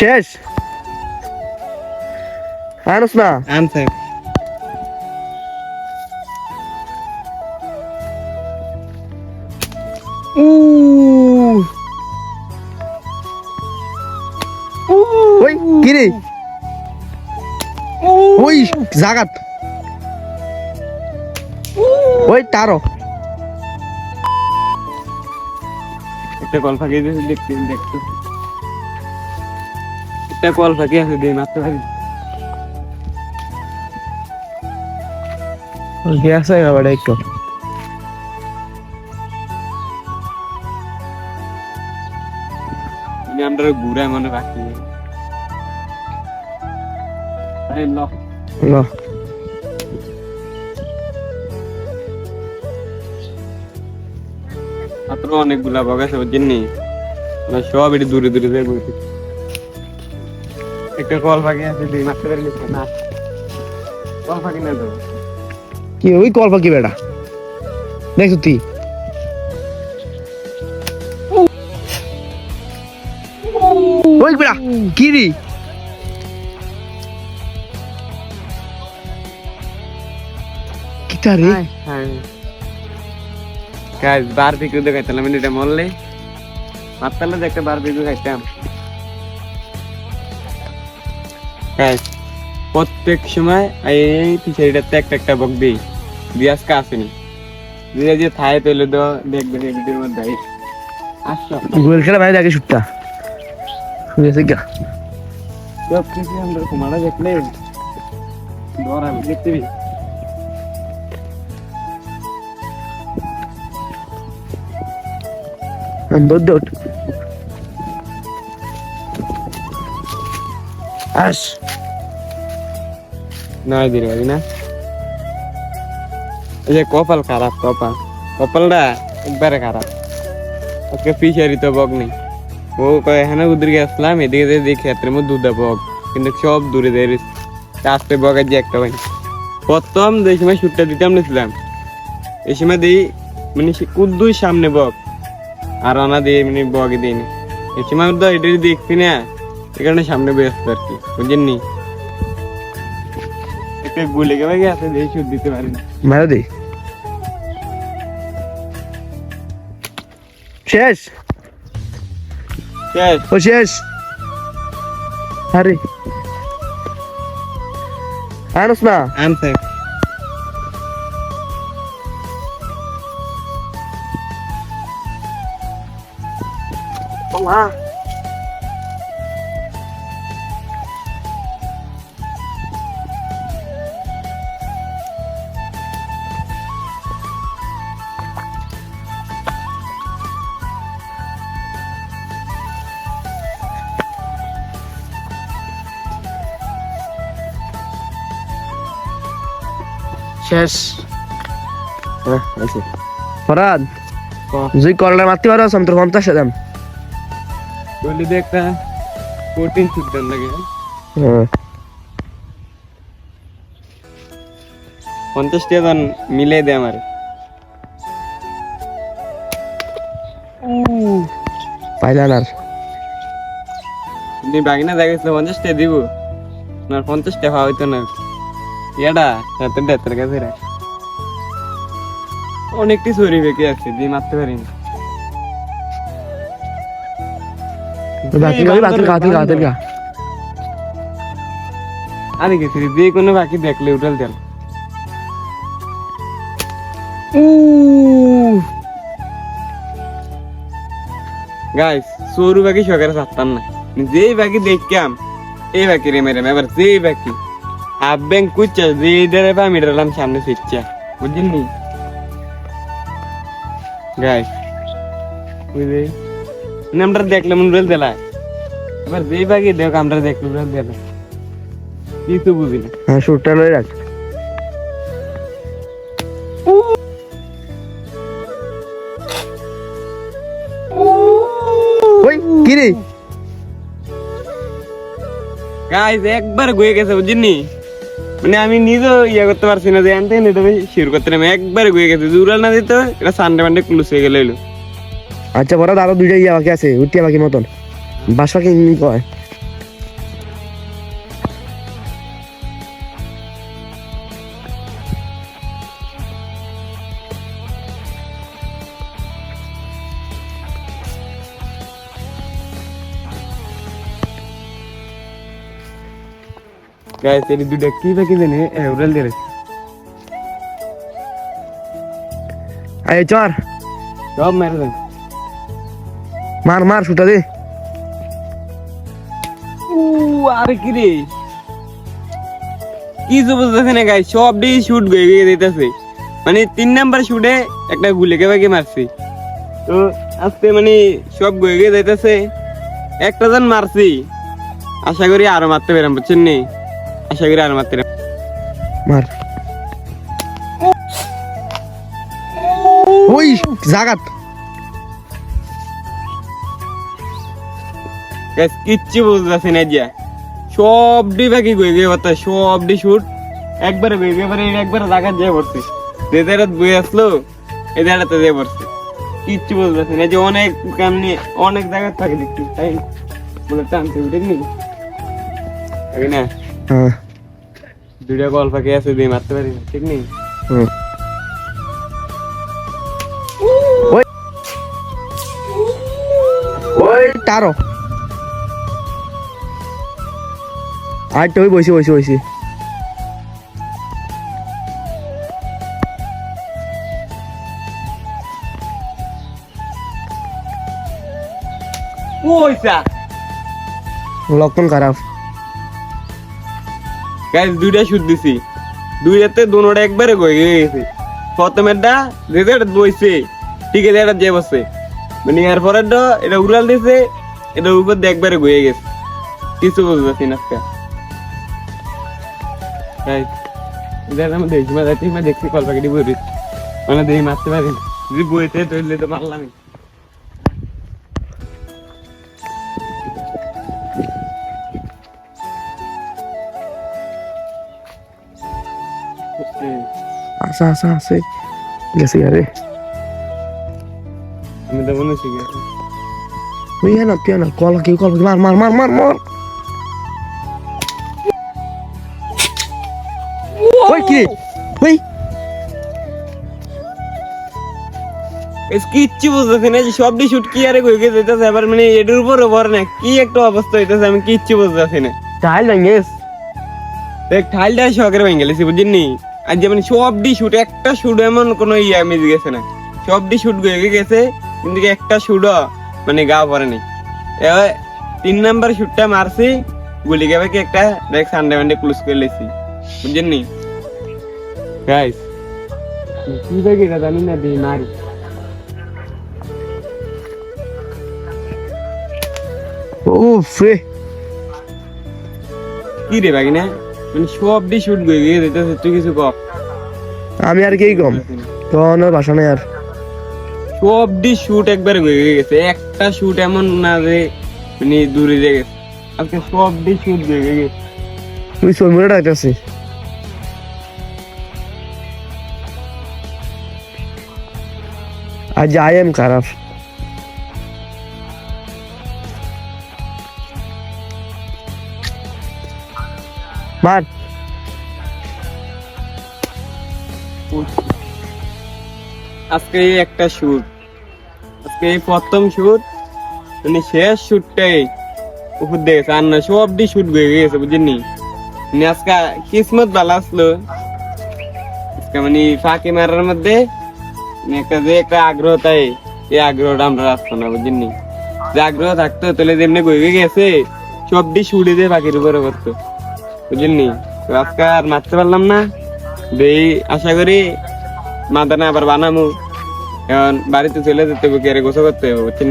শেষ? আনস না আনছে উ। ওই কি ওই জাগাত। ওই তারো একটা ফাঁকি দিয়েছে দেখতে দেখতে। একটা কল ফাঁকি আছে দিয়ে মারতে পারি গেছে এবার একটু? আমি আমরা ঘুরে মনে রাখি ল। অনেকগুলা বগ আছে বুঝছেন সব এটি দূরে দূরে বসে একটা কল ফাঁকি আছে দিয়ে মারতে পারি না। কল ফাঁকি না তো? কি ওই কল্প কি বেটা। দেখছ তুই? ওই বেটা কি রে? কিটা রে? গাইস বারবিকিউ দেখাইতাম এটা মরলে। মারতালে যে একটা বারবিকিউ খাইতাম। গাইস প্রত্যেক সময় এই পিছাড়িটাতে একটা একটা বক দিই। দিয়ে আজকে আসেনি। দিয়ে যে থাই পেলে তো ভিডিওর মধ্যে এই। আসো। গোল খেলা ভাই দেখে শুটটা শুনেছে গা। সব কিছু আমরা কুমারা দেখলে। ডর আমি দেখতে। দৌড় দৌড়। আস। নয় দিন বাড়ি না। এই যে কপাল খারাপ, কপাল। কপালটা একবারে খারাপ। আজকে ফিশারি তো বক নেই। ও কয় হ্যাঁ উদ্রে আসলাম, এদিকে যে দেখি ক্ষেত্রের মধ্যে দুধা বক। কিন্তু সব দূরে দেয় চারটে বকের যে একটা ভাই। প্রথম যে সময় শুটটা দিতাম নিছিলাম, এই সময় দিই মানে কুদ্দুই সামনে বক। আর অনা দিয়ে মানে বকে দিইনি এই সময় তো এটা দেখছি না। কারণে সামনে ব্যস্ত আর কি বুঝছেন নি? একটা গুলে গেলে গেছে দিয়ে সুদ দিতে পারি না। মারো দে শেষ? শেষ। ও শেষ। আরে। আনস না। আনছে শেষ হ্যাঁ আছে ফরাদ ক? যদি করলা মারতে পারো আমি তোর পঞ্চাশ দাম বলি দে একটা প্রোটিন সুদ লাগে। হ্যাঁ। পঞ্চাশ টাকা দান মিলে দে আমার। পাইলাম আর। তুমি বাগিনা দেখাইছিল পঞ্চাশ টাকা দিব। না পঞ্চাশ টাকা হইতো না। ইয়াডা এত ডেতের কাছে রে। অনেকটি সরি বেঁকে আছে দিয়ে মারতে পারি না। বাতিল করি বাতিল বাতিল বাতিল গা আরে গেছি যে কোনো বাকি দেখলে উঠাল দেন গাইস সরু বাকি সকালে সারতাম না যেই বাকি দেখতাম এই বাকি রে মেরে এবার যেই বাকি। কুচ্ছা যে ডেরে পা মিটালাম সামনে ফিরছা। বুঝছেন নি গাইস বুঝলি? মানে আমরা দেখলাম উড়াল দিলা। এবার যেই বাকি দেখ আমরা দেখলাম উড়াল দিলা। কিছু বুঝি না। হ্যাঁ সুটটা লই রাখ। ওই কি রে গাইস একবার গয়ে গেছে বুঝলি মানে আমি নিজেও ইয়ে করতে পারছি না যে আনতে এটা শুরু করতে না। একবার গয়ে গেছে জুরাল না দিতে এটা সানডে, মানডে ক্লোজ হয়ে গেলে আচ্ছা বড় আরও দুইটা ইয়া বাকি আছে উঠিয়া বাকি মতন। বাস কি কয়? গাইস এই দুইটা কি বাকি জানি? এ উড়াল দিয়ে। আয় চর সব মেরে দেন। মার মার শুটা দে। উ আরে কি রে? কি বুঝতেছে না গাই সব ডি শুট গয়ে গিয়ে দিতেছে। মানে তিন নাম্বার শুটে একটা গুলিকে বাকি মারছি। তো আজকে মানে সব গয়ে গিয়ে যাইতেছে একটা জন মারছি। আশা করি আরও মারতে পেরাম বুঝছেন নি? আশা করি আরও মারতে। মার ওই জাগাত Guys, কিচ্ছু বুঝতেছি না যা। সব ডি বাকি গয়ে গিয়ে কথা সব ডি শুট একবারে গয়ে গিয়ে এবারে একবারে জায়গা যেয়ে পড়ছে যে জায়গা বয়ে আসলো এই জায়গাটাতে যেয়ে পড়ছে। কিচ্ছু বুঝতেছি না যে অনেক কামনি অনেক জায়গা থাকে একটু তাই বলে টানতে উঠে নি না? দুইটা কল ফাঁকে আছে দিয়ে মারতে পারি? ঠিক নেই? টারো আর তো ওই বসে বসে বসে। লক্ষণ খারাপ। গাইস দুইটা শুট দিছি। দুইটাতে দোনোটা একবারে গয়ে গেছে। প্রথমেরটা যেটা বইছে, ঠিক আছে, এটা যে বসে মানে এর পরেরটা এটা উড়াল দিছে এটা উপর দিয়ে একবারে গয়ে গেছে। কিছু বুঝতেছি না আজকে। গাইস এটা আমি দেখি মা দেখি মা দেখছি কল প্যাকেটই বই মানে দেখি মারতে পারি। যদি বইতে তৈলে তো মারলামই। আসা আসা আসে গেছে আরে আমি তো মনে শিখে? হ্যাঁ না তুই না কল কি কল মার মার মার মার মার। ওই কি? ওই। এস কিচ্ছু বুঝতেছি না যে সব শুট কি আরে কই গেছে যেতেছে আবার মানে এটার উপর ওপর না কি একটা অবস্থা হইতেছে আমি কিচ্ছু বুঝতেছি না। টাইল ভেঙেস দেখ ঠাইলটা শখের ভেঙে গেলেছি বুঝিনি আর যেমন সব ডি শুট একটা শুট এমন কোনো ইয়া মিস গেছে না। সব ডি শুট গয়ে গেছে কিন্তু একটা শুটও মানে গা পড়েনি এবার তিন নাম্বার শুটটা মারছি গুলি কি একটা দেখ সানডে মানডে ক্লোজ করে লেছি বুঝছেন গাইস কি দেখি এটা জানি না দিই মারি ও ফ্রে কি রে বাগিনা মানে সব ডি শুট গয়ে গিয়ে যেতেছে তুই কিছু কর আমি আর কি কম? তখন আর বাসা নেই আর। সব ডি শুট একবার গয়ে গেছে একটা শুট এমন না যে মানে দূরে যে গেছে। আজকে সব ডি শুট গয়ে গেছে। তুই সৈমুরে ডাকতেছি আজ আই এম খারাপ। মার। আজকে একটা শুট আজকে এই প্রথম শুট মানে শেষ শুটটাই উপর দিয়ে আর না সব ডি শুট গয়ে গেছে বুঝলি মানে আজকে কিসমত ভালো আসলো। আজকে মানে ফাঁকি মারার মধ্যে মানে একটা যে একটা আগ্রহ তাই, এই আগ্রহটা আমরা আসতো না বুঝলি যে আগ্রহ থাকতো, তাহলে যেমনি গয়ে গেছে সব ডি শুটে দিয়ে পাখির উপরে পড়তো। বুঝলি আজকে আর মারতে পারলাম না। দেই, আশা করি মাদানা আবার বানামু। এখন বাড়িতে চলে যেতে হবে, কি করতে হবে বুঝছেন